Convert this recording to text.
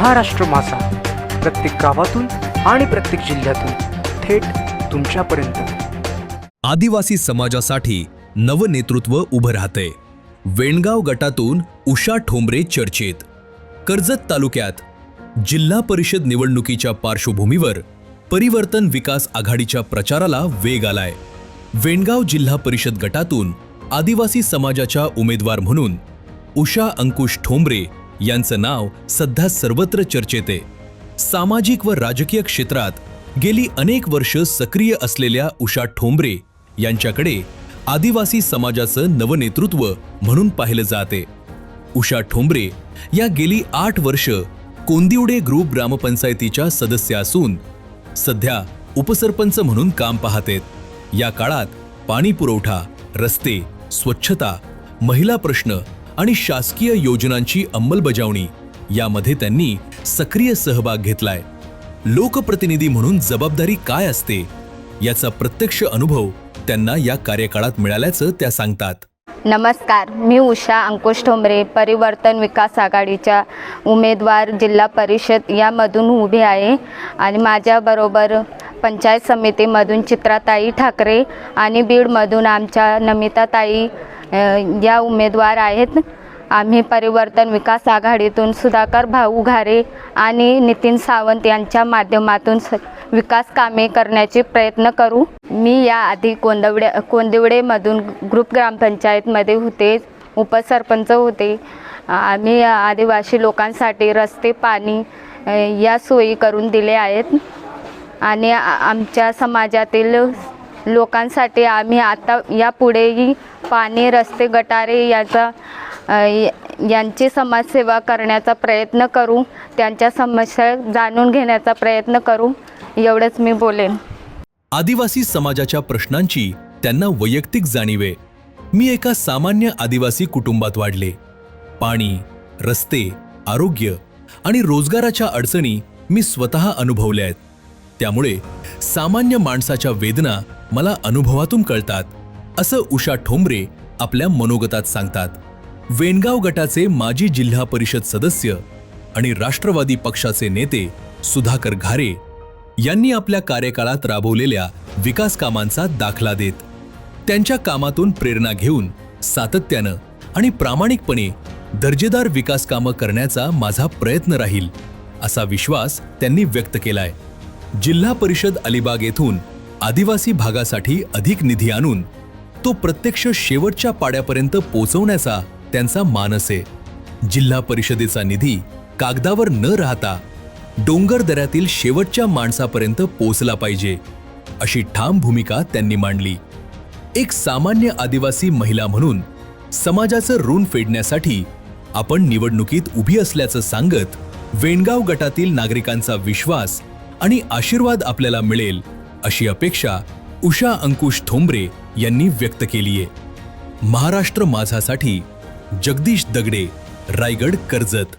महाराष्ट्र माझा प्रत्येक गावातून आणि प्रत्येक जिल्ह्यातून थेट तुमच्यापर्यंत. आदिवासी समाजासाठी नवनेतृत्व उभं राहते वेणगाव गटातून उषा ठोंबरे चर्चेत. कर्जत तालुक्यात जिल्हा परिषद निवडणुकीच्या पार्श्वभूमीवर परिवर्तन विकास आघाडीच्या प्रचाराला वेग आलाय. वेणगाव जिल्हा परिषद गटातून आदिवासी समाजाच्या उमेदवार म्हणून उषा अंकुश ठोंबरे यांचं नाव सध्या सर्वत्र चर्चेत आहे. सामाजिक व राजकीय क्षेत्रात गेली अनेक वर्ष सक्रिय असलेल्या उषा ठोंबरे यांच्याकडे आदिवासी समाजाचं नवनेतृत्व म्हणून पाहिलं जाते उषा ठोंबरे या गेली आठ वर्ष कोंदिवडे ग्रुप ग्रामपंचायतीच्या सदस्य असून सध्या उपसरपंच म्हणून काम पाहतेत या काळात पाणी पुरवठा रस्ते स्वच्छता महिला प्रश्न आणि शासकीय योजनांची अंमलबजावणी. यामध्ये त्यांनी सक्रिय सहभाग घेतलाय. लोकप्रतिनिधी म्हणून जबाबदारी काय असते? याचा प्रत्यक्ष अनुभव त्यांना या कार्यकाळात मिळाल्याचं त्या सांगतात. नमस्कार मी उषा अंकुश ठोंबरे परिवर्तन विकास आघाडीच्या उमेदवार जिल्हा परिषद यामधून उभे आहे आणि माझ्याबरोबर पंचायत समितीमधून चित्राताई ठाकरे आणि बीडमधून आमच्या नमिताताई या उमेदवार आहेत. आम्ही परिवर्तन विकास आघाडीतून सुधाकर भाऊ घारे आणि नितीन सावंत यांच्या माध्यमातून स विकास कामे करण्याचे प्रयत्न करू. मी याआधी कोंदवडे कोंदिवडेमधून ग्रुप ग्रामपंचायतमध्ये होते उपसरपंच होते. आम्ही आदिवासी लोकांसाठी रस्ते पाणी या सोयी करून दिले आहेत. आणि आमच्या समाजातील लोकांसाठी आम्ही आता यापुढेही पाणी रस्ते गटारे याचा यांची समाजसेवा करण्याचा प्रयत्न करू त्यांच्या समस्या जाणून घेण्याचा प्रयत्न करू एवढंच मी बोलेन. आदिवासी समाजाच्या प्रश्नांची त्यांना वैयक्तिक जाणीवे. मी एका सामान्य आदिवासी कुटुंबात वाढले. पाणी रस्ते आरोग्य आणि रोजगाराच्या अडचणी मी स्वतः अनुभवल्या आहेत. त्यामुळे सामान्य माणसाच्या वेदना मला अनुभवातून कळतात. असं उषा ठोंबरे आपल्या मनोगतात सांगतात. वेणगाव गटाचे माजी जिल्हा परिषद सदस्य आणि राष्ट्रवादी पक्षाचे नेते सुधाकर घारे यांनी आपल्या कार्यकाळात राबवलेल्या विकास कामांचा दाखला देत त्यांच्या कामातून प्रेरणा घेऊन सातत्यानं आणि प्रामाणिकपणे दर्जेदार विकास कामं करण्याचा माझा प्रयत्न राहील असा विश्वास त्यांनी व्यक्त केलाय. जिल्हा परिषद अलिबाग येथून आदिवासी भागासाठी अधिक निधी आणून तो प्रत्यक्ष शेवटच्या पाड्यापर्यंत पोचवण्याचा त्यांचा मानस आहे. जिल्हा परिषदेचा निधी कागदावर न राहता डोंगर दऱ्यातील शेवटच्या माणसापर्यंत पोचला पाहिजे अशी ठाम भूमिका त्यांनी मांडली. एक सामान्य आदिवासी महिला म्हणून समाजाचं ऋण फेडण्यासाठी आपण निवडणुकीत उभी असल्याचं सांगत वेणगाव गटातील नागरिकांचा विश्वास आणि आशीर्वाद आपल्याला मिळेल अशी अपेक्षा उषा अंकुश ठोंबरे यांनी व्यक्त केलीये महाराष्ट्र माझासाठी जगदीश दगडे रायगड कर्जत.